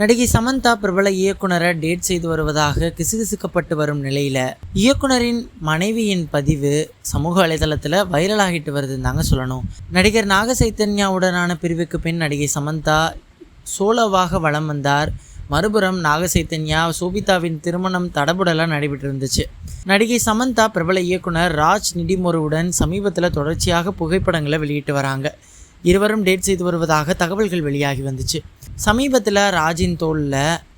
நடிகை சமந்தா பிரபல இயக்குனரை டேட் செய்து வருவதாக கிசுகிசுக்கப்பட்டு வரும் நிலையில இயக்குனரின் மனைவியின் பதிவு சமூக வலைதளத்தில் வைரலாகிட்டு வருதுன்னு தாங்க சொல்லணும். நடிகர் நாக சைத்தன்யாவுடனான பிரிவுக்கு பின் நடிகை சமந்தா சோலோவாக வலம் வந்தார். மறுபுறம் நாகசைத்தன்யா சோபிதாவின் திருமணம் தடபுடலாக நடைபெற்று இருந்துச்சு நடிகை சமந்தா பிரபல இயக்குனர் ராஜ் நிடிமொருவுடன் சமீபத்தில் தொடர்ச்சியாக புகைப்படங்களை வெளியிட்டு வராங்க. இருவரும் டேட் செய்து வருவதாக தகவல்கள் வெளியாகி வந்துச்சு. சமீபத்தில் ராஜின் தோளில்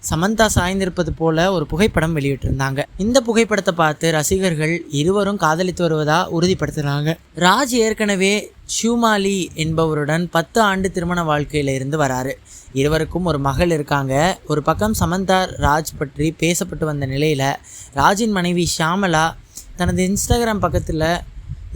சமந்தா சாய்ந்திருப்பது போல ஒரு புகைப்படம் வெளியிட்டிருந்தாங்க. இந்த புகைப்படத்தை பார்த்து ரசிகர்கள் இருவரும் காதலித்து வருவதா உறுதிப்படுத்துகிறாங்க ராஜ் ஏற்கனவே ஷூமாலி என்பவருடன் பத்து ஆண்டு திருமண வாழ்க்கையில இருந்து வராரு. இருவருக்கும் ஒரு மகள் இருக்காங்க. ஒரு பக்கம் சமந்தா ராஜ் பற்றி பேசப்பட்டு வந்த நிலையில் ராஜின் மனைவி ஷியாமலா தனது இன்ஸ்டாகிராம் பக்கத்தில்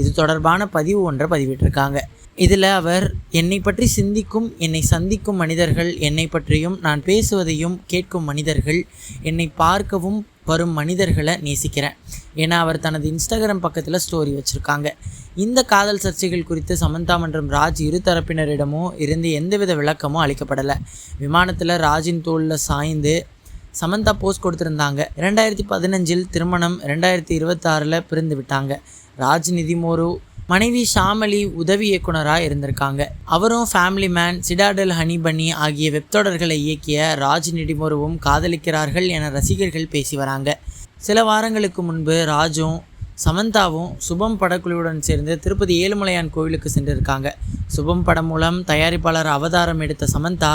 இது தொடர்பான பதிவு ஒன்றை பதிவிட்டிருக்காங்க. இதில் அவர் என்னை பற்றி சிந்திக்கும் என்னை சந்திக்கும் மனிதர்கள் என்னை பற்றியும் நான் பேசுவதையும் கேட்கும் மனிதர்கள் என்னை பார்க்கவும் வரும் மனிதர்களை நேசிக்கிறேன். ஏன்னா அவர் தனது இன்ஸ்டாகிராம் பக்கத்தில் ஸ்டோரி வச்சுருக்காங்க. இந்த காதல் சர்ச்சைகள் குறித்து சமந்தா மற்றும் ராஜ் இரு தரப்பினரிடமும் இருந்து எந்தவித விளக்கமும் அளிக்கப்படலை. விமானத்தில் ராஜின் தோளில் சாய்ந்து சமந்தா போஸ்ட் கொடுத்துருந்தாங்க. ரெண்டாயிரத்தி பதினஞ்சில் திருமணம் ரெண்டாயிரத்தி இருபத்தாறில் பிரிந்து விட்டாங்க. ராஜ் நிதிமோரு மனைவி ஷாமலி உதவி இயக்குனராக இருந்திருக்காங்க. அவரும் ஃபேமிலி மேன் சிடாடல் ஹனி பனி ஆகிய வெப்தொடர்களை இயக்கிய ராஜ் நிடிமோருவும் காதலிக்கிறார்கள் என ரசிகர்கள் பேசி வராங்க. சில வாரங்களுக்கு முன்பு ராஜும் சமந்தாவும் சுபம் படக்குழுவுடன் சேர்ந்து திருப்பதி ஏழுமலையான் கோவிலுக்கு சென்றிருக்காங்க. சுபம் படம் மூலம் தயாரிப்பாளர் அவதாரம் எடுத்த சமந்தா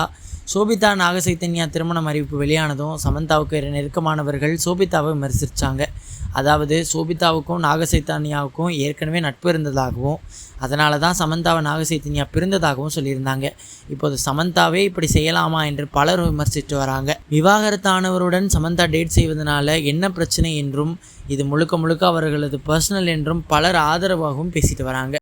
சோபிதா நாகசைத்தன்யா திருமணம் அறிவிப்பு வெளியானதும் சமந்தாவுக்கு நெருக்கமானவர்கள் சோபிதாவை விமர்சித்தாங்க அதாவது சோபிதாவுக்கும் நாகசைத்தன்யாவுக்கும் ஏற்கனவே நட்பு இருந்ததாகவும் அதனால தான் சமந்தாவை நாகசைத்தன்யா பிறந்ததாகவும் சொல்லியிருந்தாங்க. இப்போது சமந்தாவே இப்படி செய்யலாமா என்று பலர் விமர்சித்து வராங்க. விவாகரத்தானவருடன் சமந்தா டேட் செய்வதனால என்ன பிரச்சனை என்றும் இது முழுக்க முழுக்க அவர்களது பர்சனல் என்றும் பலர் ஆதரவாகவும் பேசிட்டு வராங்க.